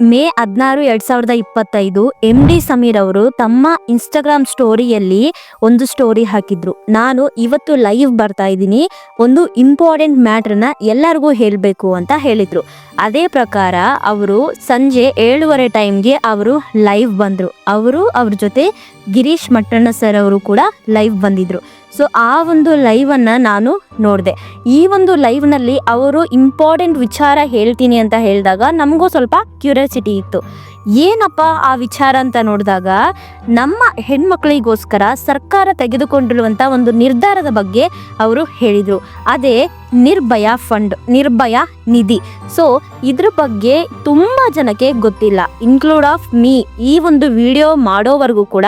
ಮೇ ಹದಿನಾರು ಎರಡ್ ಸಾವಿರದ ಇಪ್ಪತ್ತೈದು ಎಂ ಡಿ ಸಮೀರ್ ಅವರು ತಮ್ಮ ಇನ್ಸ್ಟಾಗ್ರಾಮ್ ಸ್ಟೋರಿಯಲ್ಲಿ ಒಂದು ಸ್ಟೋರಿ ಹಾಕಿದ್ರು. ನಾನು ಇವತ್ತು ಲೈವ್ ಬರ್ತಾ ಇದ್ದೀನಿ. ಒಂದು ಇಂಪಾರ್ಟೆಂಟ್ ಮ್ಯಾಟ್ರನ್ನ ಎಲ್ಲರಿಗೂ ಹೇಳಬೇಕು ಅಂತ ಹೇಳಿದ್ರು. ಅದೇ ಪ್ರಕಾರ ಅವರು ಸಂಜೆ ಏಳುವರೆ ಟೈಮ್ಗೆ ಅವರು ಲೈವ್ ಬಂದರು. ಅವರು ಅವ್ರ ಜೊತೆ ಗಿರೀಶ್ ಮಟ್ಟಣ್ಣ ಸರ್ ಅವರು ಕೂಡ ಲೈವ್ ಬಂದಿದ್ರು. ಸೊ ಆ ಒಂದು ಲೈವನ್ನು ನಾನು ನೋಡಿದೆ. ಈ ಒಂದು ಲೈವ್ನಲ್ಲಿ ಅವರು ಇಂಪಾರ್ಟೆಂಟ್ ವಿಚಾರ ಹೇಳ್ತೀನಿ ಅಂತ ಹೇಳಿದಾಗ ನಮಗೂ ಸ್ವಲ್ಪ ಕ್ಯೂರಿಯಾಸಿಟಿ ಇತ್ತು. ಏನಪ್ಪ ಆ ವಿಚಾರ ಅಂತ ನೋಡಿದಾಗ, ನಮ್ಮ ಹೆಣ್ಮಕ್ಳಿಗೋಸ್ಕರ ಸರ್ಕಾರ ತೆಗೆದುಕೊಂಡಿರುವಂಥ ಒಂದು ನಿರ್ಧಾರದ ಬಗ್ಗೆ ಅವರು ಹೇಳಿದರು. ಅದೇ ನಿರ್ಭಯ ಫಂಡ್, ನಿರ್ಭಯ ನಿಧಿ. ಸೊ ಇದ್ರ ಬಗ್ಗೆ ತುಂಬ ಜನಕ್ಕೆ ಗೊತ್ತಿಲ್ಲ. ಇನ್ಕ್ಲೂಡ್ ಆಫ್ ಮೀ ಈ ಒಂದು ವಿಡಿಯೋ ಮಾಡೋವರೆಗೂ ಕೂಡ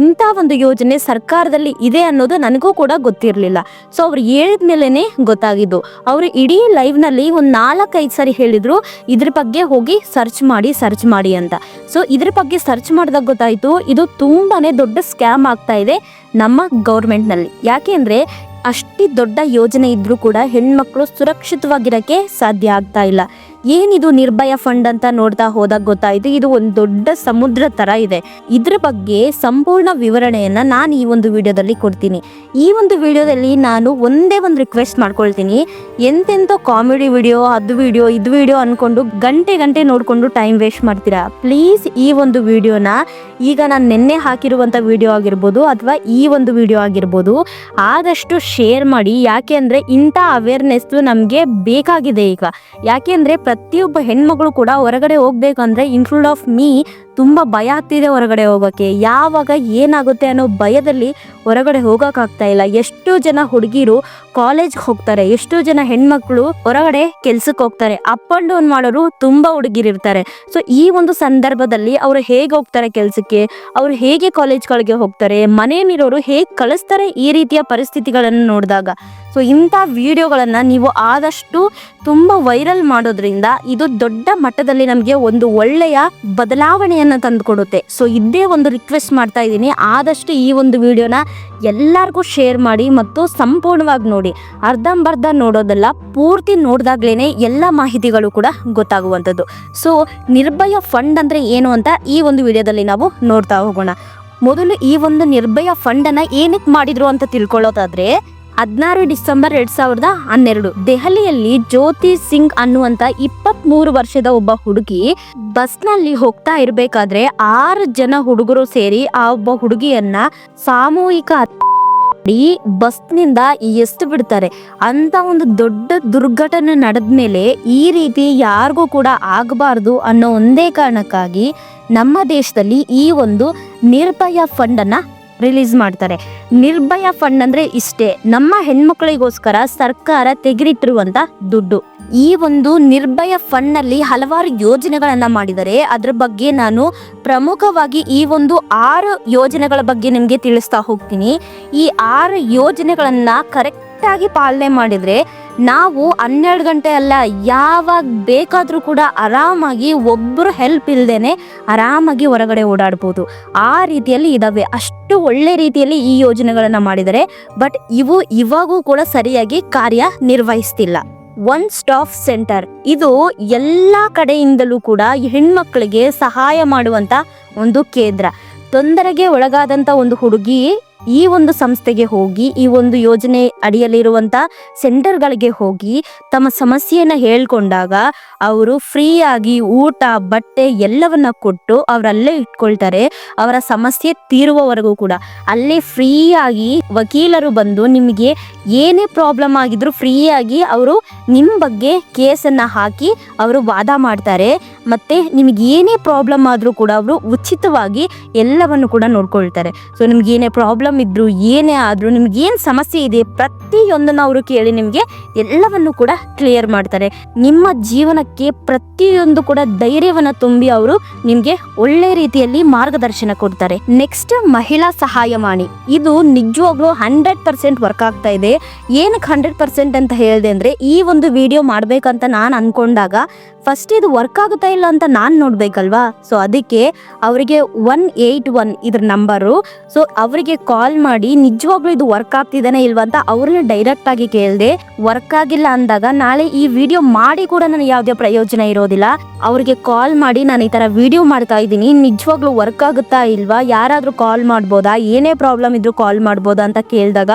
ಇಂಥ ಒಂದು ಯೋಜನೆ ಸರ್ಕಾರದಲ್ಲಿ ಇದೆ ಅನ್ನೋದು ನನಗೂ ಕೂಡ ಗೊತ್ತಿರಲಿಲ್ಲ. ಸೊ ಅವ್ರು ಹೇಳಿದ ಮೇಲೇ ಗೊತ್ತಾಗಿದ್ದು. ಅವರು ಇಡೀ ಲೈವ್ನಲ್ಲಿ ಒಂದು ನಾಲ್ಕೈದು ಸರಿ ಹೇಳಿದರು, ಇದ್ರ ಬಗ್ಗೆ ಹೋಗಿ ಸರ್ಚ್ ಮಾಡಿ ಸರ್ಚ್ ಮಾಡಿ ಅಂತ. ಸೊ ಇದ್ರ ಬಗ್ಗೆ ಸರ್ಚ್ ಮಾಡಿದಾಗ ಗೊತ್ತಾಯಿತು, ಇದು ತುಂಬಾನೇ ದೊಡ್ಡ ಸ್ಕ್ಯಾಮ್ ಆಗ್ತಾ ಇದೆ ನಮ್ಮ ಗೌರ್ಮೆಂಟ್ನಲ್ಲಿ ಯಾಕೆ ಅಂದರೆ ಅಷ್ಟಿ ದೊಡ್ಡ ಯೋಜನೆ ಇದ್ರೂ ಕೂಡ ಹೆಣ್ಮಕ್ಳು ಸುರಕ್ಷಿತವಾಗಿರಕ್ಕೆ ಸಾಧ್ಯ ಆಗ್ತಾ ಇಲ್ಲ. ಏನಿದು ನಿರ್ಭಯ ಫಂಡ್ ಅಂತ ನೋಡ್ತಾ ಹೋದಾಗ ಗೊತ್ತಾಯಿತು. ಇದು ಒಂದು ದೊಡ್ಡ ಸಮುದ್ರ ತರ ಇದೆ. ಇದ್ರ ಬಗ್ಗೆ ಸಂಪೂರ್ಣ ವಿವರಣೆಯನ್ನ ನಾನು ಈ ಒಂದು ವಿಡಿಯೋದಲ್ಲಿ ಕೊಡ್ತೀನಿ. ಈ ಒಂದು ವಿಡಿಯೋದಲ್ಲಿ ನಾನು ಒಂದೇ ಒಂದು ರಿಕ್ವೆಸ್ಟ್ ಮಾಡ್ಕೊಳ್ತೀನಿ. ಎಂತೆಂಥ ಕಾಮಿಡಿ ವಿಡಿಯೋ ಅದು ವಿಡಿಯೋ ಇದು ವಿಡಿಯೋ ಅನ್ಕೊಂಡು ಗಂಟೆ ಗಂಟೆ ನೋಡ್ಕೊಂಡು ಟೈಮ್ ವೇಸ್ಟ್ ಮಾಡ್ತೀರಾ? ಪ್ಲೀಸ್ ಈ ಒಂದು ವಿಡಿಯೋನ ಈಗ ನಾನು ನಿನ್ನೆ ಹಾಕಿರುವಂಥ ವಿಡಿಯೋ ಆಗಿರ್ಬೋದು ಅಥವಾ ಈ ಒಂದು ವಿಡಿಯೋ ಆಗಿರ್ಬೋದು ಆದಷ್ಟು ಶೇರ್ ಮಾಡಿ. ಯಾಕೆ ಅಂದರೆ ಇಂಥ ಅವೇರ್ನೆಸ್ ನಮಗೆ ಬೇಕಾಗಿದೆ ಈಗ. ಯಾಕೆ ಅಂದರೆ ಪ್ರತಿಯೊಬ್ಬ ಹೆಣ್ಮಗಳು ಕೂಡ ಹೊರಗಡೆ ಹೋಗ್ಬೇಕಂದ್ರೆ ಇನ್ಕ್ಲೂಡ್ ಆಫ್ ಮೀ ತುಂಬ ಭಯ ಆಗ್ತಿದೆ ಹೊರಗಡೆ ಹೋಗೋಕ್ಕೆ ಯಾವಾಗ ಏನಾಗುತ್ತೆ ಅನ್ನೋ ಭಯದಲ್ಲಿ ಹೊರಗಡೆ ಹೋಗೋಕ್ಕಾಗ್ತಾ ಇಲ್ಲ. ಎಷ್ಟು ಜನ ಹುಡುಗಿರು ಕಾಲೇಜ್ಗೆ ಹೋಗ್ತಾರೆ. ಎಷ್ಟು ಜನ ಹೆಣ್ಮಕ್ಳು ಹೊರಗಡೆ ಕೆಲ್ಸಕ್ಕೆ ಹೋಗ್ತಾರೆ. ಅಪ್ ಆ್ಯಂಡ್ ಡೌನ್ ಮಾಡೋರು ತುಂಬ ಹುಡುಗಿರಿರ್ತಾರೆ ಸೊ ಈ ಒಂದು ಸಂದರ್ಭದಲ್ಲಿ ಅವರು ಹೇಗೆ ಹೋಗ್ತಾರೆ ಕೆಲಸಕ್ಕೆ? ಅವರು ಹೇಗೆ ಕಾಲೇಜ್ಗಳಿಗೆ ಹೋಗ್ತಾರೆ? ಮನೆಯಲ್ಲಿರೋರು ಹೇಗೆ ಕಳಿಸ್ತಾರೆ ಈ ರೀತಿಯ ಪರಿಸ್ಥಿತಿಗಳನ್ನು ನೋಡಿದಾಗ? ಸೊ ಇಂಥ ವಿಡಿಯೋಗಳನ್ನು ನೀವು ಆದಷ್ಟು ತುಂಬ ವೈರಲ್ ಮಾಡೋದ್ರಿಂದ ಇದು ದೊಡ್ಡ ಮಟ್ಟದಲ್ಲಿ ನಮಗೆ ಒಂದು ಒಳ್ಳೆಯ ಬದಲಾವಣೆಯನ್ನು ತಂದುಕೊಡುತ್ತೆ. ಸೊ ಇದೇ ಒಂದು ರಿಕ್ವೆಸ್ಟ್ ಮಾಡ್ತಾ ಇದ್ದೀನಿ. ಆದಷ್ಟು ಈ ಒಂದು ವಿಡಿಯೋನ ಎಲ್ಲರಿಗೂ ಶೇರ್ ಮಾಡಿ ಮತ್ತು ಸಂಪೂರ್ಣವಾಗಿ ನೋಡಿ. ಅರ್ಧಂಬರ್ಧ ನೋಡೋದಲ್ಲ, ಪೂರ್ತಿ ನೋಡಿದಾಗ್ಲೇ ಎಲ್ಲ ಮಾಹಿತಿಗಳು ಕೂಡ ಗೊತ್ತಾಗುವಂಥದ್ದು. ಸೊ ನಿರ್ಭಯ ಫಂಡ್ ಅಂದರೆ ಏನು ಅಂತ ಈ ಒಂದು ವಿಡಿಯೋದಲ್ಲಿ ನಾವು ನೋಡ್ತಾ ಹೋಗೋಣ. ಮೊದಲು ಈ ಒಂದು ನಿರ್ಭಯ ಫಂಡನ್ನು ಏನಕ್ಕೆ ಮಾಡಿದ್ರು ಅಂತ ತಿಳ್ಕೊಳ್ಳೋದಾದ್ರೆ ಹದಿನಾರು ಡಿಸೆಂಬರ್ ಎರಡ್ ಸಾವಿರದ ಹನ್ನೆರಡು. ದೆಹಲಿಯಲ್ಲಿ ಜ್ಯೋತಿ ಸಿಂಗ್ ಅನ್ನುವಂತ ಇಪ್ಪತ್ತ್ ಮೂರು ವರ್ಷದ ಒಬ್ಬ ಹುಡುಗಿ ಬಸ್ನಲ್ಲಿ ಹೋಗ್ತಾ ಇರ್ಬೇಕಾದ್ರೆ ಆರು ಜನ ಹುಡುಗರು ಸೇರಿ ಆ ಒಬ್ಬ ಹುಡುಗಿಯನ್ನ ಸಾಮೂಹಿಕ ಬಸ್ ಬಸ್ನಿಂದ ಎಷ್ಟು ಬಿಡ್ತಾರೆ. ಅಂತ ಒಂದು ದೊಡ್ಡ ದುರ್ಘಟನೆ ನಡೆದ ಮೇಲೆ ಈ ರೀತಿ ಯಾರಿಗೂ ಕೂಡ ಆಗಬಾರ್ದು ಅನ್ನೋ ಒಂದೇ ಕಾರಣಕ್ಕಾಗಿ ನಮ್ಮ ದೇಶದಲ್ಲಿ ಈ ಒಂದು ನಿರ್ಭಯ ಫಂಡನ್ನ ರಿಲೀಸ್ ಮಾಡ್ತಾರೆ. ನಿರ್ಭಯ ಫಂಡ್ ಅಂದ್ರೆ ಇಷ್ಟೇ. ನಮ್ಮ ಹೆಣ್ಮಕ್ಳಿಗೋಸ್ಕರ ಸರ್ಕಾರ ತೆಗೆದಿಟ್ಟಿರುವಂತ ದುಡ್ಡು. ಈ ಒಂದು ನಿರ್ಭಯ ಫಂಡ್ನಲ್ಲಿ ಹಲವಾರು ಯೋಜನೆಗಳನ್ನ ಮಾಡಿದರೆ ಅದ್ರ ಬಗ್ಗೆ ನಾನು ಪ್ರಮುಖವಾಗಿ ಈ ಒಂದು ಆರು ಯೋಜನೆಗಳ ಬಗ್ಗೆ ನಿಮಗೆ ತಿಳಿಸ್ತಾ ಹೋಗ್ತೀನಿ. ಈ ಆರು ಯೋಜನೆಗಳನ್ನ ಕರೆಕ್ಟ್ ಆಗಿ ಪಾಲನೆ ಮಾಡಿದ್ರೆ ನಾವು ಹನ್ನೆರಡು ಗಂಟೆ ಅಲ್ಲ, ಯಾವಾಗ ಬೇಕಾದರೂ ಕೂಡ ಆರಾಮಾಗಿ ಒಬ್ಬರು ಹೆಲ್ಪ್ ಇಲ್ದೇನೆ ಆರಾಮಾಗಿ ಹೊರಗಡೆ ಓಡಾಡ್ಬೋದು. ಆ ರೀತಿಯಲ್ಲಿ ಇದ್ದಾವೆ ಅಷ್ಟು ಒಳ್ಳೆ ರೀತಿಯಲ್ಲಿ ಈ ಯೋಜನೆಗಳನ್ನು ಮಾಡಿದರೆ ಬಟ್ ಇವು ಇವಾಗೂ ಕೂಡ ಸರಿಯಾಗಿ ಕಾರ್ಯ ನಿರ್ವಹಿಸ್ತಿಲ್ಲ. ಒನ್ ಸ್ಟಾಪ್ ಸೆಂಟರ್ ಇದು ಎಲ್ಲ ಕಡೆಯಿಂದಲೂ ಕೂಡ ಹೆಣ್ಮಕ್ಳಿಗೆ ಸಹಾಯ ಮಾಡುವಂಥ ಒಂದು ಕೇಂದ್ರ. ತೊಂದರೆಗೆ ಒಳಗಾದಂಥ ಒಂದು ಹುಡುಗಿ ಈ ಒಂದು ಸಂಸ್ಥೆಗೆ ಹೋಗಿ, ಈ ಒಂದು ಯೋಜನೆ ಅಡಿಯಲ್ಲಿರುವಂತ ಸೆಂಟರ್ಗಳಿಗೆ ಹೋಗಿ ತಮ್ಮ ಸಮಸ್ಯೆಯನ್ನ ಹೇಳ್ಕೊಂಡಾಗ ಅವರು ಫ್ರೀಯಾಗಿ ಊಟ, ಬಟ್ಟೆ ಎಲ್ಲವನ್ನ ಕೊಟ್ಟು ಅವರಲ್ಲೇ ಇಟ್ಕೊಳ್ತಾರೆ. ಅವರ ಸಮಸ್ಯೆ ತೀರುವವರೆಗೂ ಕೂಡ. ಅಲ್ಲೇ ಫ್ರೀಯಾಗಿ ವಕೀಲರು ಬಂದು ನಿಮಗೆ ಏನೇ ಪ್ರಾಬ್ಲಮ್ ಆಗಿದ್ರು ಫ್ರೀಯಾಗಿ ಅವರು ನಿಮ್ಮ ಬಗ್ಗೆ ಕೇಸನ್ನ ಹಾಕಿ ಅವರು ವಾದ ಮಾಡ್ತಾರೆ. ಮತ್ತೆ ನಿಮಗೆ ಏನೇ ಪ್ರಾಬ್ಲಮ್ ಆದರೂ ಕೂಡ ಅವರು ಉಚಿತವಾಗಿ ಎಲ್ಲವನ್ನು ಕೂಡ ನೋಡ್ಕೊಳ್ತಾರೆ. ಸೊ ನಿಮ್ಗೆ ಏನೇ ಪ್ರಾಬ್ಲಮ್ ಇದ್ದರೂ ಏನೇ ಆದರೂ, ನಿಮ್ಗೆ ಏನು ಸಮಸ್ಯೆ ಇದೆ, ಪ್ರತಿಯೊಂದನ್ನು ಅವರು ಕೇಳಿ ನಿಮಗೆ ಎಲ್ಲವನ್ನು ಕೂಡ ಕ್ಲಿಯರ್ ಮಾಡ್ತಾರೆ. ನಿಮ್ಮ ಜೀವನಕ್ಕೆ ಪ್ರತಿಯೊಂದು ಕೂಡ ಧೈರ್ಯವನ್ನು ತುಂಬಿ ಅವರು ನಿಮಗೆ ಒಳ್ಳೆ ರೀತಿಯಲ್ಲಿ ಮಾರ್ಗದರ್ಶನ ಕೊಡ್ತಾರೆ. ನೆಕ್ಸ್ಟ್ ಮಹಿಳಾ ಸಹಾಯವಾಣಿ. ಇದು ನಿಜವಾಗ್ಲೂ ಹಂಡ್ರೆಡ್ ಪರ್ಸೆಂಟ್ ವರ್ಕ್ ಆಗ್ತಾ ಇದೆ. ಏನಕ್ಕೆ ಹಂಡ್ರೆಡ್ ಪರ್ಸೆಂಟ್ ಅಂತ ಹೇಳಿದೆ ಅಂದರೆ, ಈ ಒಂದು ವಿಡಿಯೋ ಮಾಡಬೇಕಂತ ನಾನು ಅನ್ಕೊಂಡಾಗ ಫಸ್ಟ್ ಇದು ವರ್ಕ್ ಆಗುತ್ತಾ ಇಲ್ಲ ಅಂತ ನಾನು ನೋಡ್ಬೇಕಲ್ವಾ? ಸೊ ಅದಕ್ಕೆ ಅವರಿಗೆ ಒನ್ ಏಯ್ಟ್ ಒನ್ ಇದ್ರ ನಂಬರು. ಸೊ ಅವರಿಗೆ ಕಾಲ್ ಮಾಡಿ ನಿಜವಾಗ್ಲೂ ಇದು ವರ್ಕ್ ಆಗ್ತಿದ್ದಾನೆ ಇಲ್ವಾ ಅಂತ ಅವ್ರನ್ನ ಡೈರೆಕ್ಟ್ ಆಗಿ ಕೇಳಿದೆ ವರ್ಕ್ ಆಗಿಲ್ಲ ಅಂದಾಗ ನಾಳೆ ಈ ವಿಡಿಯೋ ಮಾಡಿ ಕೂಡ ನನಗೆ ಯಾವುದೇ ಪ್ರಯೋಜನ ಇರೋದಿಲ್ಲ. ಅವ್ರಿಗೆ ಕಾಲ್ ಮಾಡಿ ನಾನು ಈ ತರ ವಿಡಿಯೋ ಮಾಡ್ತಾ ಇದ್ದೀನಿ, ನಿಜವಾಗ್ಲೂ ವರ್ಕ್ ಆಗುತ್ತಾ ಇಲ್ವಾ? ಯಾರಾದ್ರೂ ಕಾಲ್ ಮಾಡ್ಬೋದಾ? ಏನೇ ಪ್ರಾಬ್ಲಮ್ ಇದ್ರೂ ಕಾಲ್ ಮಾಡ್ಬೋದಾ ಅಂತ ಕೇಳಿದಾಗ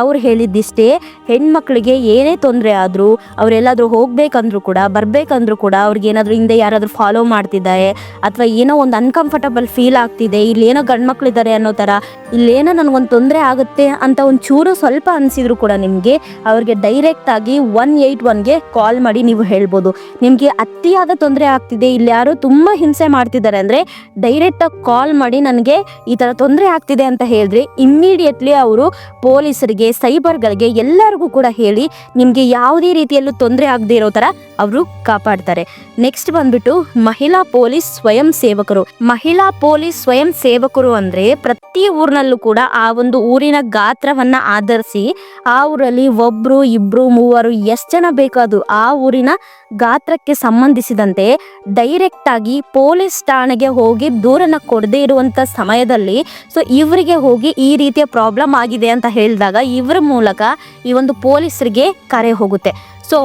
ಅವ್ರು ಹೇಳಿದ್ದಿಷ್ಟೇ, ಹೆಣ್ಮಕ್ಳಿಗೆ ಏನೇ ತೊಂದರೆ ಆದ್ರೂ, ಅವ್ರೆಲ್ಲಾದ್ರೂ ಹೋಗ್ಬೇಕಂದ್ರು ಕೂಡ, ಬರ್ಬೇಕಂದ್ರು ಕೂಡ ಅವ್ರಿಗೆ ಏನಾದ್ರೂ ಹಿಂದೆ ಯಾರಾದ್ರೂ ಫಾಲೋ ಮಾಡ್ತಿದ್ದಾರೆ ಅಥವಾ ಏನೋ ಒಂದು ಅನ್ಕಂಫರ್ಟಬಲ್ ಫೀಲ್ ಆಗ್ತಿದೆ ಇಲ್ಲಿ ಏನೋ ಗಂಡ್ಮಕ್ಳಿದ್ದಾರೆ ಅನ್ನೋ ಥರ, ಇಲ್ಲೇನೋ ನನಗೊಂದು ತೊಂದರೆ ಆಗುತ್ತೆ ಅಂತ ಒಂದು ಚೂರು ಸ್ವಲ್ಪ ಅನಿಸಿದ್ರು ಕೂಡ ನಿಮಗೆ ಅವ್ರಿಗೆ ಡೈರೆಕ್ಟಾಗಿ ಒನ್ ಏಯ್ಟ್ ಒನ್ಗೆ ಕಾಲ್ ಮಾಡಿ ನೀವು ಹೇಳ್ಬೋದು. ನಿಮಗೆ ಅತಿಯಾದ ತೊಂದರೆ ಆಗ್ತಿದೆ, ಇಲ್ಲಿ ಯಾರು ತುಂಬ ಹಿಂಸೆ ಮಾಡ್ತಿದ್ದಾರೆ ಅಂದರೆ ಡೈರೆಕ್ಟಾಗಿ ಕಾಲ್ ಮಾಡಿ ನನಗೆ ಈ ಥರ ತೊಂದರೆ ಆಗ್ತಿದೆ ಅಂತ ಹೇಳಿದ್ರೆ ಇಮ್ಮಿಡಿಯೇಟ್ಲಿ ಅವರು ಪೊಲೀಸರಿಗೆ, ಸೈಬರ್ಗಳಿಗೆ ಎಲ್ಲರಿಗೂ ಕೂಡ ಹೇಳಿ ನಿಮಗೆ ಯಾವುದೇ ರೀತಿಯಲ್ಲೂ ತೊಂದರೆ ಆಗದೆ ಇರೋ ಥರ ಅವರು ಕಾಪಾಡ್ತಾರೆ. ನೆಕ್ಸ್ಟ್ ಬಂದ್ಬಿಟ್ಟು ಮಹಿಳಾ ಪೊಲೀಸ್ ಸ್ವಯಂ ಸೇವಕರು. ಮಹಿಳಾ ಪೊಲೀಸ್ ಸ್ವಯಂ ಸೇವಕರು ಅಂದ್ರೆ ಪ್ರತಿ ಊರಿನಲ್ಲೂ ಕೂಡ ಆ ಒಂದು ಊರಿನ ಗಾತ್ರವನ್ನ ಆಧರಿಸಿ ಆ ಊರಲ್ಲಿ ಒಬ್ರು, ಇಬ್ರು, ಮೂವರು ಎಷ್ಟು ಜನ ಬೇಕಾದ್ರು ಆ ಊರಿನ ಗಾತ್ರಕ್ಕೆ ಸಂಬಂಧಿಸಿದಂತೆ ಡೈರೆಕ್ಟ್ ಆಗಿ ಪೊಲೀಸ್ ಠಾಣೆಗೆ ಹೋಗಿ ದೂರನ್ನ ಕೊಡದೇ ಇರುವಂತ ಸಮಯದಲ್ಲಿ ಸೊ ಇವರಿಗೆ ಹೋಗಿ ಈ ರೀತಿಯ ಪ್ರಾಬ್ಲಮ್ ಆಗಿದೆ ಅಂತ ಹೇಳಿದಾಗ ಇವರ ಮೂಲಕ ಈ ಒಂದು ಪೊಲೀಸರಿಗೆ ಕರೆ ಹೋಗುತ್ತೆ. ಸೊ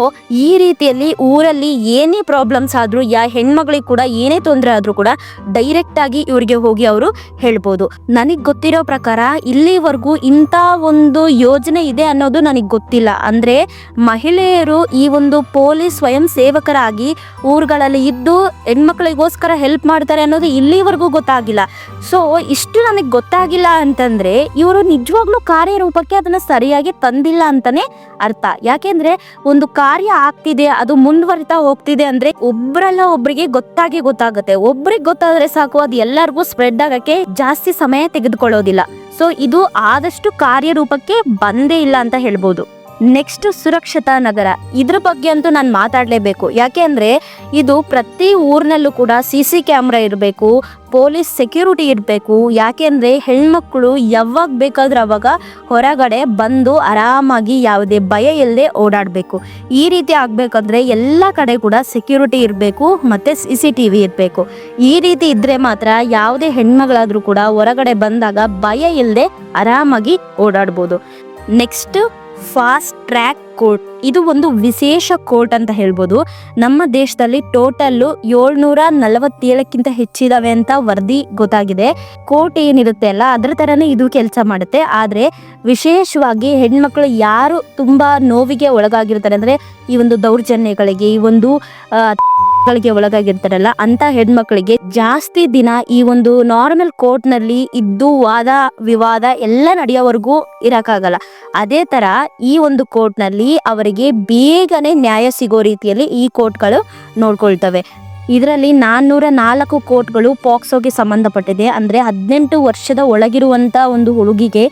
ಈ ರೀತಿಯಲ್ಲಿ ಊರಲ್ಲಿ ಏನೇ ಪ್ರಾಬ್ಲಮ್ಸ್ ಆದರೂ, ಯಾ ಹೆಣ್ಮಗಳಿಗೆ ಕೂಡ ಏನೇ ತೊಂದರೆ ಆದರೂ ಕೂಡ ಡೈರೆಕ್ಟ್ ಆಗಿ ಇವರಿಗೆ ಹೋಗಿ ಅವರು ಹೇಳ್ಬೋದು. ನನಗೆ ಗೊತ್ತಿರೋ ಪ್ರಕಾರ ಇಲ್ಲಿವರೆಗೂ ಇಂಥ ಒಂದು ಯೋಜನೆ ಇದೆ ಅನ್ನೋದು ನನಗೆ ಗೊತ್ತಿಲ್ಲ. ಅಂದರೆ ಮಹಿಳೆಯರು ಈ ಒಂದು ಪೊಲೀಸ್ ಸ್ವಯಂ ಸೇವಕರಾಗಿ ಊರುಗಳಲ್ಲಿ ಇದ್ದು ಹೆಣ್ಮಕ್ಳಿಗೋಸ್ಕರ ಹೆಲ್ಪ್ ಮಾಡ್ತಾರೆ ಅನ್ನೋದು ಇಲ್ಲಿವರೆಗೂ ಗೊತ್ತಾಗಿಲ್ಲ. ಸೊ ಇಷ್ಟು ನನಗೆ ಗೊತ್ತಾಗಿಲ್ಲ ಅಂತಂದರೆ ಇವರು ನಿಜವಾಗ್ಲೂ ಕಾರ್ಯರೂಪಕ್ಕೆ ಅದನ್ನು ಸರಿಯಾಗಿ ತಂದಿಲ್ಲ ಅಂತಲೇ ಅರ್ಥ. ಯಾಕೆಂದರೆ ಒಂದು ಕಾರ್ಯ ಆಗ್ತಿದೆ, ಅದು ಮುಂದುವರಿತಾ ಹೋಗ್ತಿದೆ ಅಂದ್ರೆ ಒಬ್ರಲ್ಲ ಒಬ್ರಿಗೆ ಗೊತ್ತಾಗಿ ಗೊತ್ತಾಗುತ್ತೆ. ಒಬ್ರಿಗೆ ಗೊತ್ತಾದ್ರೆ ಸಾಕು, ಅದು ಎಲ್ಲರಿಗೂ ಸ್ಪ್ರೆಡ್ ಆಗಕ್ಕೆ ಜಾಸ್ತಿ ಸಮಯ ತೆಗೆದುಕೊಳ್ಳೋದಿಲ್ಲ. ಸೊ ಇದು ಆದಷ್ಟು ಕಾರ್ಯರೂಪಕ್ಕೆ ಬಂದೇ ಇಲ್ಲ ಅಂತ ಹೇಳ್ಬೋದು. ನೆಕ್ಸ್ಟ್ ಸುರಕ್ಷತಾ ನಗರ. ಇದ್ರ ಬಗ್ಗೆ ಅಂತೂ ನಾನು ಮಾತಾಡಲೇಬೇಕು. ಯಾಕೆ ಅಂದರೆ ಇದು ಪ್ರತಿ ಊರಿನಲ್ಲೂ ಕೂಡ ಸಿ ಸಿ ಕ್ಯಾಮ್ರಾ ಇರಬೇಕು, ಪೊಲೀಸ್ ಸೆಕ್ಯೂರಿಟಿ ಇರಬೇಕು. ಯಾಕೆಂದ್ರೆ ಹೆಣ್ಮಕ್ಳು ಯಾವಾಗ ಬೇಕಾದ್ರೂ ಅವಾಗ ಹೊರಗಡೆ ಬಂದು ಆರಾಮಾಗಿ ಯಾವುದೇ ಭಯ ಇಲ್ಲದೆ ಓಡಾಡಬೇಕು. ಈ ರೀತಿ ಆಗಬೇಕಂದ್ರೆ ಎಲ್ಲ ಕಡೆ ಕೂಡ ಸೆಕ್ಯೂರಿಟಿ ಇರಬೇಕು, ಮತ್ತು ಸಿ ಸಿ ಟಿ ವಿ ಇರಬೇಕು. ಈ ರೀತಿ ಇದ್ದರೆ ಮಾತ್ರ ಯಾವುದೇ ಹೆಣ್ಮಗಳಾದರೂ ಕೂಡ ಹೊರಗಡೆ ಬಂದಾಗ ಭಯ ಇಲ್ಲದೆ ಆರಾಮಾಗಿ ಓಡಾಡ್ಬೋದು. ನೆಕ್ಸ್ಟ್ ಫಾಸ್ಟ್ ಟ್ರ್ಯಾಕ್ ಕೋರ್ಟ್ ಇದು ಒಂದು ವಿಶೇಷ ಕೋರ್ಟ್ ಅಂತ ಹೇಳ್ಬೋದು. ನಮ್ಮ ದೇಶದಲ್ಲಿ ಟೋಟಲ್ಲು ಏಳ್ನೂರ ನಲವತ್ತೇಳಕ್ಕಿಂತ ಹೆಚ್ಚಿದಾವೆ ಅಂತ ವರದಿ ಗೊತ್ತಾಗಿದೆ. ಕೋರ್ಟ್ ಏನಿರುತ್ತೆ ಅಲ್ಲ, ಅದ್ರ ಥರನೇ ಇದು ಕೆಲಸ ಮಾಡುತ್ತೆ. ಆದರೆ ವಿಶೇಷವಾಗಿ ಹೆಣ್ಮಕ್ಳು ಯಾರು ತುಂಬ ನೋವಿಗೆ ಒಳಗಾಗಿರ್ತಾರೆ ಅಂದರೆ ಈ ಒಂದು ದೌರ್ಜನ್ಯಗಳಿಗೆ, ಈ ಒಂದು ಗಳಿಗೆ ಒಳಗಾಗಿರ್ತಾರಲ್ಲ ಅಂತ ಹೆಣ್ಮಕ್ಳಿಗೆ ಜಾಸ್ತಿ ದಿನ ಈ ಒಂದು ನಾರ್ಮಲ್ ಕೋರ್ಟ್ನಲ್ಲಿ ಇದ್ದು ವಾದ ವಿವಾದ ಎಲ್ಲ ನಡೆಯೋವರೆಗೂ ಇರಕ್ಕಾಗಲ್ಲ. ಅದೇ ತರ ಈ ಒಂದು ಕೋರ್ಟ್ನಲ್ಲಿ ಅವರಿಗೆ ಬೇಗನೆ ನ್ಯಾಯ ಸಿಗೋ ರೀತಿಯಲ್ಲಿ ಈ ಕೋರ್ಟ್ಗಳು ನೋಡ್ಕೊಳ್ತವೆ. ಇದರಲ್ಲಿ ನಾನ್ನೂರ ನಾಲ್ಕು ಕೋರ್ಟ್ಗಳು ಪಾಕ್ಸೋಗೆ ಸಂಬಂಧಪಟ್ಟಿದೆ. ಅಂದರೆ ಹದಿನೆಂಟು ವರ್ಷದ ಒಳಗಿರುವಂಥ ಒಂದು ಹುಡುಗಿಗೆ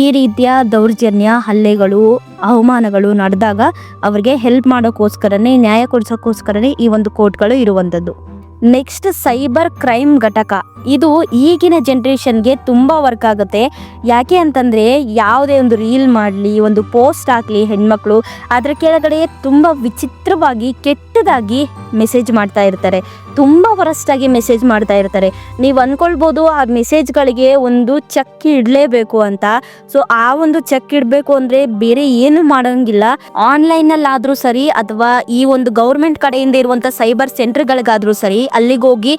ಈ ರೀತಿಯ ದೌರ್ಜನ್ಯ, ಹಲ್ಲೆಗಳು, ಅವಮಾನಗಳು ನಡೆದಾಗ ಅವರಿಗೆ ಹೆಲ್ಪ್ ಮಾಡೋಕ್ಕೋಸ್ಕರನೇ, ನ್ಯಾಯ ಕೊಡಿಸೋಕ್ಕೋಸ್ಕರನೇ ಈ ಒಂದು ಕೋರ್ಟ್ಗಳು ಇರುವಂಥದ್ದು ನೆಕ್ಸ್ಟ್ ಸೈಬರ್ ಕ್ರೈಮ್ ಘಟಕ. ಇದು ಈಗಿನ ಜನ್ರೇಷನ್ಗೆ ತುಂಬ ವರ್ಕ್ ಆಗುತ್ತೆ. ಯಾಕೆ ಅಂತಂದರೆ ಯಾವುದೇ ಒಂದು ರೀಲ್ ಮಾಡಲಿ, ಒಂದು ಪೋಸ್ಟ್ ಹಾಕಲಿ ಹೆಣ್ಮಕ್ಳು, ಅದರ ಕೆಳಗಡೆ ತುಂಬ ವಿಚಿತ್ರವಾಗಿ ಕೆಟ್ಟದಾಗಿ ಮೆಸೇಜ್ ಮಾಡ್ತಾ ಇರ್ತಾರೆ. ತುಂಬ ವರಸ್ಟಾಗಿ ಮೆಸೇಜ್ ಮಾಡ್ತಾ ಇರ್ತಾರೆ. ನೀವು ಅಂದ್ಕೊಳ್ಬೋದು ಆ ಮೆಸೇಜ್ಗಳಿಗೆ ಒಂದು ಚೆಕ್ ಇಡಲೇಬೇಕು ಅಂತ. ಸೊ, ಆ ಒಂದು ಚೆಕ್ ಇಡಬೇಕು ಅಂದರೆ ಬೇರೆ ಏನು ಮಾಡೋಂಗಿಲ್ಲ. ಆನ್ಲೈನಲ್ಲಾದರೂ ಸರಿ ಅಥವಾ ಈ ಒಂದು ಗೌರ್ಮೆಂಟ್ ಕಡೆಯಿಂದ ಇರುವಂಥ ಸೈಬರ್ ಸೆಂಟರ್ಗಳಿಗಾದರೂ ಸರಿ ಅಲ್ಲಿಗೆ ಹೋಗಿ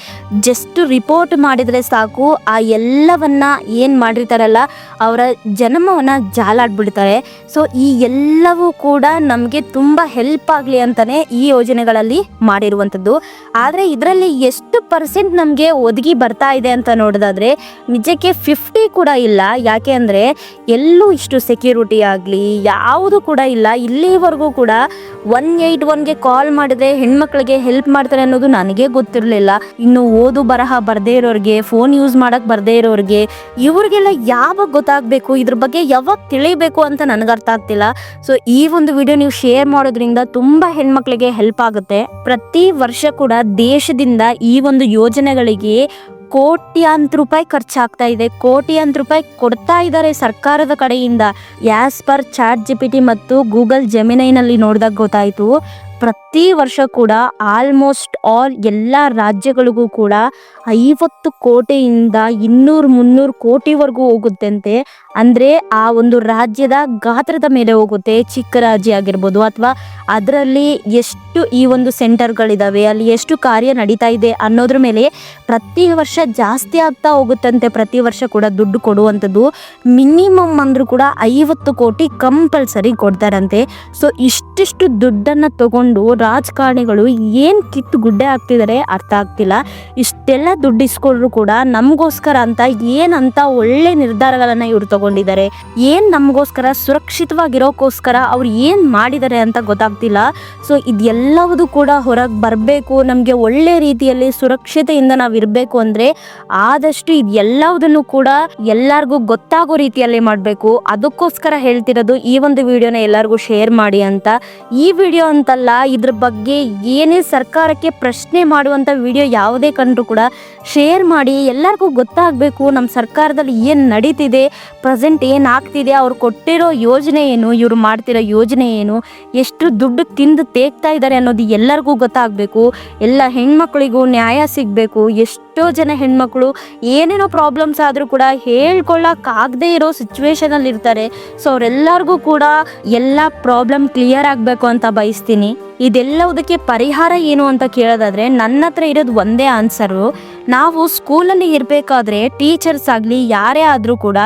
ಜಸ್ಟ್ ರಿಪೋರ್ಟ್ ಮಾಡಿದರೆ ಸಾಕು. ಆ ಎಲ್ಲವನ್ನ ಏನು ಮಾಡಿರ್ತಾರಲ್ಲ, ಅವರ ಜನ್ಮವನ್ನು ಜಾಲಾಡ್ಬಿಡ್ತಾರೆ. ಸೊ ಈ ಎಲ್ಲವೂ ಕೂಡ ನಮಗೆ ತುಂಬ ಹೆಲ್ಪ್ ಆಗಲಿ ಅಂತಲೇ ಈ ಯೋಜನೆಗಳಲ್ಲಿ ಮಾಡಿರುವಂಥದ್ದು. ಆದರೆ ಇದರಲ್ಲಿ ಎಷ್ಟು ಪರ್ಸೆಂಟ್ ನಮಗೆ ಒದಗಿ ಬರ್ತಾ ಇದೆ ಅಂತ ನೋಡೋದಾದರೆ, ನಿಜಕ್ಕೆ ಫಿಫ್ಟಿ ಕೂಡ ಇಲ್ಲ. ಯಾಕೆ ಅಂದರೆ, ಎಲ್ಲೂ ಇಷ್ಟು ಸೆಕ್ಯೂರಿಟಿ ಆಗಲಿ, ಯಾವುದು ಕೂಡ ಇಲ್ಲ. ಇಲ್ಲಿವರೆಗೂ ಕೂಡ ಒನ್ ಏಯ್ಟ್ ಒನ್ಗೆ ಕಾಲ್ ಮಾಡಿದ್ರೆ ಹೆಣ್ಮಕ್ಳಿಗೆ ಹೆಲ್ಪ್ ಮಾಡ್ತಾರೆ ಅನ್ನೋದು ನನಗೆ ಗೊತ್ತಿರಲಿಲ್ಲ. ಇನ್ನು ಓದು ಬರಹ ಬರದೇ ಇರೋರಿಗೆ ಫೋನ್ ಯೂಸ್ ಮಾಡಕ್ ಬರದೇ ಇರೋರಿಗೆ, ಇವ್ರಿಗೆಲ್ಲ ಯಾವಾಗ ಗೊತ್ತಾಗಬೇಕು? ಇದ್ರ ಬಗ್ಗೆ ಯಾವಾಗ ತಿಳಿಬೇಕು ಅಂತ ನನಗೆ ಅರ್ಥ ಆಗ್ತಿಲ್ಲ. ಸೊ ಈ ಒಂದು ವಿಡಿಯೋ ನೀವು ಶೇರ್ ಮಾಡೋದ್ರಿಂದ ತುಂಬಾ ಹೆಣ್ಮಕ್ಳಿಗೆ ಹೆಲ್ಪ್ ಆಗುತ್ತೆ. ಪ್ರತಿ ವರ್ಷ ಕೂಡ ದೇಶದಿಂದ ಈ ಒಂದು ಯೋಜನೆಗಳಿಗೆ ಕೋಟ್ಯಾಂತರ ರೂಪಾಯಿ ಖರ್ಚಾಗ್ತಾ ಇದೆ. ಕೋಟ್ಯಾಂತರ ರೂಪಾಯಿ ಕೊಡ್ತಾ ಇದ್ದಾರೆ ಸರ್ಕಾರದ ಕಡೆಯಿಂದ. ಯಾಸ್ ಪರ್ ಚಾಟ್ ಜಿ ಮತ್ತು ಗೂಗಲ್ ಜಮಿನೈನಲ್ಲಿ ನೋಡಿದಾಗ ಗೊತ್ತಾಯಿತು. ಪ್ರತಿ ವರ್ಷ ಕೂಡ ಆಲ್ಮೋಸ್ಟ್ ಆಲ್ ಎಲ್ಲ ರಾಜ್ಯಗಳಿಗೂ ಕೂಡ ಐವತ್ತು ಕೋಟಿಯಿಂದ ಇನ್ನೂರು ಮುನ್ನೂರು ಕೋಟಿವರೆಗೂ ಹೋಗುತ್ತಂತೆ. ಅಂದರೆ ಆ ಒಂದು ರಾಜ್ಯದ ಗಾತ್ರದ ಮೇಲೆ ಹೋಗುತ್ತೆ, ಚಿಕ್ಕ ರಾಜ್ಯ ಆಗಿರ್ಬೋದು ಅಥವಾ ಅದರಲ್ಲಿ ಎಷ್ಟು ಈ ಒಂದು ಸೆಂಟರ್ಗಳಿದ್ದಾವೆ ಅಲ್ಲಿ ಎಷ್ಟು ಕಾರ್ಯ ನಡೀತಾ ಇದೆ ಅನ್ನೋದ್ರ ಮೇಲೆ ಪ್ರತಿ ವರ್ಷ ಜಾಸ್ತಿ ಆಗ್ತಾ ಹೋಗುತ್ತಂತೆ. ಪ್ರತಿ ವರ್ಷ ಕೂಡ ದುಡ್ಡು ಕೊಡುವಂಥದ್ದು ಮಿನಿಮಮ್ ಅಂದರೂ ಕೂಡ ಐವತ್ತು ಕೋಟಿ ಕಂಪಲ್ಸರಿ ಕೊಡ್ತಾರಂತೆ. ಸೊ ಇಷ್ಟಿಷ್ಟು ದುಡ್ಡನ್ನು ತಗೊಂಡು ರಾಜಕಾರಣಿಗಳು ಏನು ಕಿತ್ತು ಗುಡ್ಡೆ ಹಾಕ್ತಿದ್ದಾರೆ ಅರ್ಥ ಆಗ್ತಿಲ್ಲ. ಇಷ್ಟೆಲ್ಲ ದುಡ್ಡು ಇಸ್ಕೊಂಡ್ರು ಕೂಡ ನಮಗೋಸ್ಕರ ಅಂತ ಏನಂತ ಒಳ್ಳೆ ನಿರ್ಧಾರಗಳನ್ನು ಇವ್ರು ತಗೊಂಡಿದ್ದಾರೆ. ಏನು ನಮಗೋಸ್ಕರ ಸುರಕ್ಷಿತವಾಗಿರೋಕ್ಕೋಸ್ಕರ ಅವ್ರು ಏನು ಮಾಡಿದ್ದಾರೆ ಅಂತ ಗೊತ್ತಾಗ್ತಿಲ್ಲ. ಸೊ ಇದೆಲ್ಲವುದು ಕೂಡ ಹೊರಗೆ ಬರಬೇಕು, ನಮಗೆ ಒಳ್ಳೆ ರೀತಿಯಲ್ಲಿ ಸುರಕ್ಷತೆಯಿಂದ ನಾವು ಇರಬೇಕು ಅಂದರೆ ಆದಷ್ಟು ಇದೆಲ್ಲವುದನ್ನು ಕೂಡ ಎಲ್ಲರಿಗೂ ಗೊತ್ತಾಗೋ ರೀತಿಯಲ್ಲಿ ಮಾಡಬೇಕು. ಅದಕ್ಕೋಸ್ಕರ ಹೇಳ್ತಿರೋದು ಈ ಒಂದು ವಿಡಿಯೋನ ಎಲ್ಲರಿಗೂ ಶೇರ್ ಮಾಡಿ ಅಂತ. ಈ ವಿಡಿಯೋ ಅಂತಲ್ಲ ಇದ್ರ ಬಗ್ಗೆ ಏನೇ ಸರ್ಕಾರಕ್ಕೆ ಪ್ರಶ್ನೆ ಮಾಡುವಂಥ ವಿಡಿಯೋ ಯಾವುದೇ ಕಂಡ್ರು ಕೂಡ ಶೇರ್ ಮಾಡಿ. ಎಲ್ಲರಿಗೂ ಗೊತ್ತಾಗಬೇಕು ನಮ್ಮ ಸರ್ಕಾರದಲ್ಲಿ ಏನು ನಡೀತಿದೆ, ಪ್ರೆಸೆಂಟ್ ಏನು ಆಗ್ತಿದೆ, ಅವ್ರು ಕೊಟ್ಟಿರೋ ಯೋಜನೆ ಏನು, ಇವರು ಮಾಡ್ತಿರೋ ಯೋಜನೆ ಏನು, ಎಷ್ಟು ದುಡ್ಡು ತಿಂದು ತೇಗ್ತಾ ಇದ್ದಾರೆ ಅನ್ನೋದು ಎಲ್ಲರಿಗೂ ಗೊತ್ತಾಗಬೇಕು. ಎಲ್ಲ ಹೆಣ್ಮಕ್ಳಿಗೂ ನ್ಯಾಯ ಸಿಗಬೇಕು. ಎಷ್ಟೋ ಜನ ಹೆಣ್ಮಕ್ಳು ಏನೇನೋ ಪ್ರಾಬ್ಲಮ್ಸ್ ಆದರೂ ಕೂಡ ಹೇಳ್ಕೊಳ್ಳೋಕ್ಕಾಗದೇ ಇರೋ ಸಿಚುವೇಶನಲ್ಲಿ ಇರ್ತಾರೆ. ಸೊ ಅವರೆಲ್ಲರಿಗೂ ಕೂಡ ಎಲ್ಲ ಪ್ರಾಬ್ಲಮ್ ಕ್ಲಿಯರ್ ಆಗಬೇಕು ಅಂತ ಬಯಸ್ತೀನಿ. ಇದೆಲ್ಲವುದಕ್ಕೆ ಪರಿಹಾರ ಏನು ಅಂತ ಕೇಳೋದಾದ್ರೆ ನನ್ನ ಹತ್ರ ಇರೋದು ಒಂದೇ ಆನ್ಸರು ನಾವು ಸ್ಕೂಲಲ್ಲಿ ಇರಬೇಕಾದ್ರೆ ಟೀಚರ್ಸ್ ಆಗಲಿ, ಯಾರೇ ಆದರೂ ಕೂಡ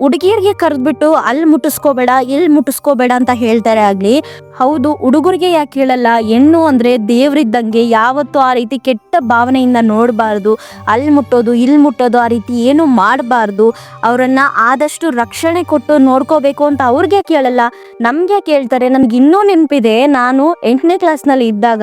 ಹುಡುಗಿಯರಿಗೆ ಕರೆದ್ಬಿಟ್ಟು ಅಲ್ಲಿ ಮುಟ್ಟಿಸ್ಕೋಬೇಡ, ಇಲ್ಲಿ ಮುಟ್ಟಿಸ್ಕೋಬೇಡ ಅಂತ ಹೇಳ್ತಾರೆ ಆಗಲಿ. ಹೌದು, ಹುಡುಗರಿಗೆ ಯಾಕೆ ಹೇಳಲ್ಲ? ಹೆಣ್ಣು ಅಂದ್ರೆ ದೇವ್ರಿದ್ದಂಗೆ ಯಾವತ್ತೂ ಆ ರೀತಿ ಕೆಟ್ಟ ಭಾವನೆಯಿಂದ ನೋಡಬಾರ್ದು. ಅಲ್ಲಿ ಮುಟ್ಟೋದು, ಇಲ್ಲಿ ಮುಟ್ಟೋದು, ಆ ರೀತಿ ಏನು ಮಾಡಬಾರ್ದು. ಅವರನ್ನು ಆದಷ್ಟು ರಕ್ಷಣೆ ಕೊಟ್ಟು ನೋಡ್ಕೋಬೇಕು ಅಂತ ಅವ್ರಿಗೆ ಕೇಳಲ್ಲ ನಮಗೆ ಕೇಳ್ತಾರೆ ನನ್ಗೆ ಇನ್ನೂ ನೆನಪಿದೆ. ನಾನು ಎಂಟನೇ ಕ್ಲಾಸ್ನಲ್ಲಿ ಇದ್ದಾಗ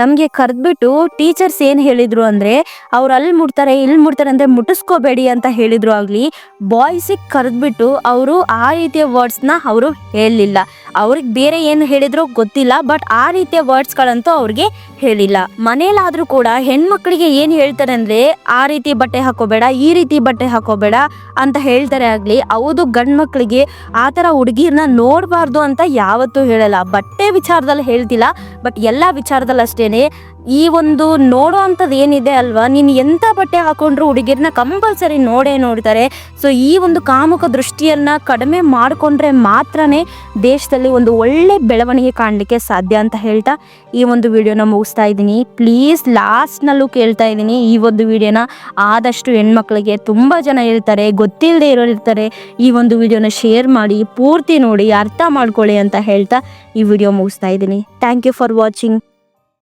ನಮಗೆ ಕರೆದ್ಬಿಟ್ಟು ಟೀಚರ್ಸ್ ಏನು ಹೇಳಿದ್ರು ಅಂದರೆ, ಅವ್ರು ಅಲ್ಲಿ ಮುಟ್ತಾರೆ, ಇಲ್ಲಿ ಮುಡ್ತಾರೆ ಅಂದರೆ ಮುಟ್ಟಿಸ್ಕೋಬೇಡಿ ಅಂತ ಹೇಳಿದ್ರು ಆಗಲಿ ಬಾಯ್ಸಿಗೆ ಕರೆದ್ಬಿಟ್ಟು ಅವರು ಆ ರೀತಿಯ ವರ್ಡ್ಸ್ನ ಅವರು ಹೇಳಲಿಲ್ಲ. ಅವ್ರಿಗೆ ಬೇರೆ ಏನು ಹೇಳಿದ್ರು ಗೊತ್ತಿಲ್ಲ ಬಟ್ ಆ ರೀತಿಯ ವರ್ಡ್ಸ್ಗಳಂತೂ ಅವ್ರಿಗೆ ಹೇಳಿಲ್ಲ. ಮನೇಲಾದ್ರೂ ಕೂಡ ಹೆಣ್ಮಕ್ಳಿಗೆ ಏನು ಹೇಳ್ತಾರೆ ಅಂದರೆ, ಆ ರೀತಿ ಬಟ್ಟೆ ಹಾಕೋಬೇಡ ಈ ರೀತಿ ಬಟ್ಟೆ ಹಾಕೋಬೇಡ ಅಂತ ಹೇಳ್ತಾರೆ ಆಗಲಿ, ಹೌದು ಗಂಡು ಮಕ್ಕಳಿಗೆ ಆ ಥರ ಹುಡುಗಿರ್ನ ನೋಡಬಾರ್ದು ಅಂತ ಯಾವತ್ತೂ ಹೇಳಲ್ಲ. ಬಟ್ಟೆ ವಿಚಾರದಲ್ಲಿ ಹೇಳ್ತಿಲ್ಲ ಬಟ್ ಎಲ್ಲ ವಿಚಾರದಲ್ಲಿ ಅಷ್ಟೇನೆ ಈ ಒಂದು ನೋಡೋ ಅಂಥದ್ದು ಏನಿದೆ ಅಲ್ವಾ? ನೀನು ಎಂಥ ಬಟ್ಟೆ ಹಾಕೊಂಡ್ರು ಹುಡುಗಿರನ್ನ ಕಂಪಲ್ಸರಿ ನೋಡೇ ನೋಡ್ತಾರೆ. ಸೊ ಈ ಒಂದು ಕಾಮುಕ ದೃಷ್ಟಿಯನ್ನು ಕಡಿಮೆ ಮಾಡಿಕೊಂಡ್ರೆ ಮಾತ್ರನೇ ದೇಶದಲ್ಲಿ ಒಂದು ಒಳ್ಳೆ ಬೆಳವಣಿಗೆ ಕಾಣಲಿಕ್ಕೆ ಸಾಧ್ಯ ಅಂತ ಹೇಳ್ತಾ ಈ ಒಂದು ವಿಡಿಯೋನ ಮುಗಿಸ್ತಾ ಇದ್ದೀನಿ. ಪ್ಲೀಸ್ ಲಾಸ್ಟ್ನಲ್ಲೂ ಕೇಳ್ತಾ ಇದ್ದೀನಿ. ಈ ಒಂದು ವಿಡಿಯೋನ ಆದಷ್ಟು ಹೆಣ್ಮಕ್ಳಿಗೆ ತುಂಬ ಜನ ಇರ್ತಾರೆ ಗೊತ್ತಿಲ್ಲದೆ ಇರೋರು ಇರ್ತಾರೆ ಈ ಒಂದು ವಿಡಿಯೋನ ಶೇರ್ ಮಾಡಿ, ಪೂರ್ತಿ ನೋಡಿ, ಅರ್ಥ ಮಾಡ್ಕೊಳ್ಳಿ ಅಂತ ಹೇಳ್ತಾ ಈ ವಿಡಿಯೋ ಮುಗಿಸ್ತಾ ಇದ್ದೀನಿ. Thank you for watching